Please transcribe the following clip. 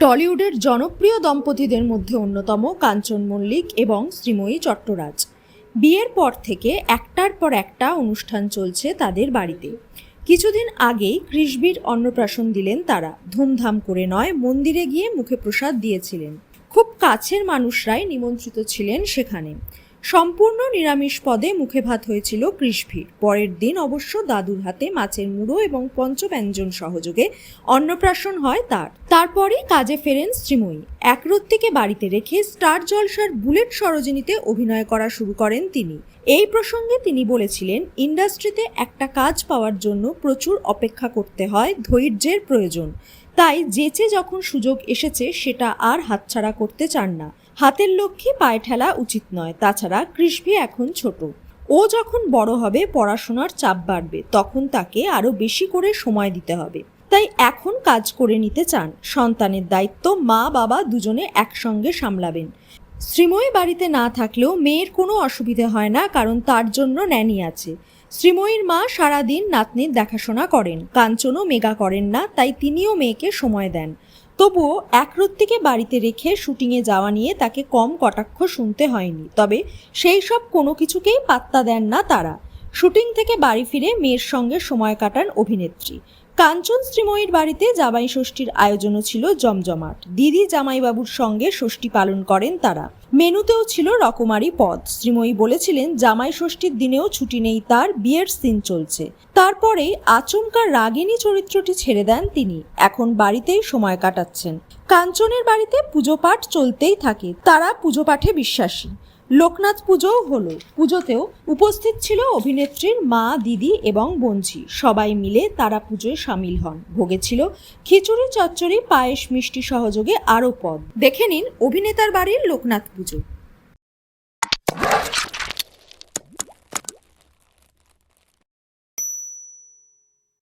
টলিউডের জনপ্রিয় দম্পতিদের মধ্যে অন্যতম কাঞ্চন মল্লিক এবং শ্রীময়ী চট্টরাজ। বিয়ের পর থেকে একটার পর একটা অনুষ্ঠান চলছে তাদের বাড়িতে। কিছুদিন আগেই কৃষবির অন্নপ্রাশন দিলেন তারা। ধুমধাম করে নয়, মন্দিরে গিয়ে মুখে প্রসাদ দিয়েছিলেন। খুব কাছের মানুষরাই নিমন্ত্রিত ছিলেন সেখানে। সম্পূর্ণ নিরামিষ পদে মুখে ভাত হয়েছিল কৃষভির। পরের দিন অবশ্য দাদুর হাতে মাছের মুড়ো এবং পঞ্চব্যঞ্জন সহযোগে অন্নপ্রাশন হয় তার। তারপরেই কাজে ফেরেন শ্রীময়ী। একরত্তিকে বাড়িতে রেখে স্টার জলসার বুলেট সরোজিনীতে অভিনয় করা শুরু করেন তিনি। এই প্রসঙ্গে তিনি বলেছিলেন, ইন্ডাস্ট্রিতে একটা কাজ পাওয়ার জন্য প্রচুর অপেক্ষা করতে হয়, ধৈর্যের প্রয়োজন। তাই যেচে যখন সুযোগ এসেছে সেটা আর হাতছাড়া করতে চান না। হাতের লক্ষ্যে পায়ে ঠেলা উচিত নয়। তাছাড়া কৃষভি এখন ছোট। ও যখন বড় হবে, পড়াশোনার চাপ বাড়বে। তখন তাকে আরও বেশি করে সময় দিতে হবে। তাই এখন কাজ করে নিতে চান। সন্তানের দায়িত্ব মা, বাবা দুজনে একসঙ্গে সামলাবেন। শ্রীময়ী বাড়িতে না থাকলেও মেয়ের কোনো অসুবিধে হয় না, কারণ তার জন্য ন্যানি আছে। শ্রীময়ীর মা সারাদিন নাতনির দেখাশোনা করেন। কাঞ্চনও মেগা করেন না, তাই তিনিও মেয়েকে সময় দেন। তবুও একরত্তিকে বাড়িতে রেখে শুটিংয়ে যাওয়া নিয়ে তাকে কম কটাক্ষ শুনতে হয়নি। তবে সেই সব কোনো কিছুকেই পাত্তা দেন না তারা। শুটিং থেকে বাড়ি ফিরে মেয়ের সঙ্গে সময় কাটান অভিনেত্রী। কাঞ্চন শ্রীময়ীর বাড়িতে জামাই ষষ্ঠীর আয়োজনও ছিল জমজমাট। দিদি জামাইবাবুর সঙ্গে ষষ্ঠী পালন করেন তারা। মেনুতেও ছিল রকমারি পদ। শ্রীময়ী বলেছিলেন, জামাই ষষ্ঠীর দিনেও ছুটি নেই তার, বিয়ের সিন চলছে। তারপরেই আচমকা রাগিনী চরিত্রটি ছেড়ে দেন তিনি। এখন বাড়িতেই সময় কাটাচ্ছেন। কাঞ্চনের বাড়িতে পুজো পাঠ চলতেই থাকে। তারা পুজো পাঠে বিশ্বাসী। লোকনাথ পুজোও হলো। পুজোতেও উপস্থিত ছিল অভিনেত্রীর মা, দিদি এবং বঞ্চি। সবাই মিলে তারা পুজোয় সামিল হন। ভোগে ছিল খিচুড়ি, চচ্চড়ি, পায়েস মিষ্টি সহযোগে আরও পদ। দেখে নিন অভিনেতার বাড়ির লোকনাথ পুজো।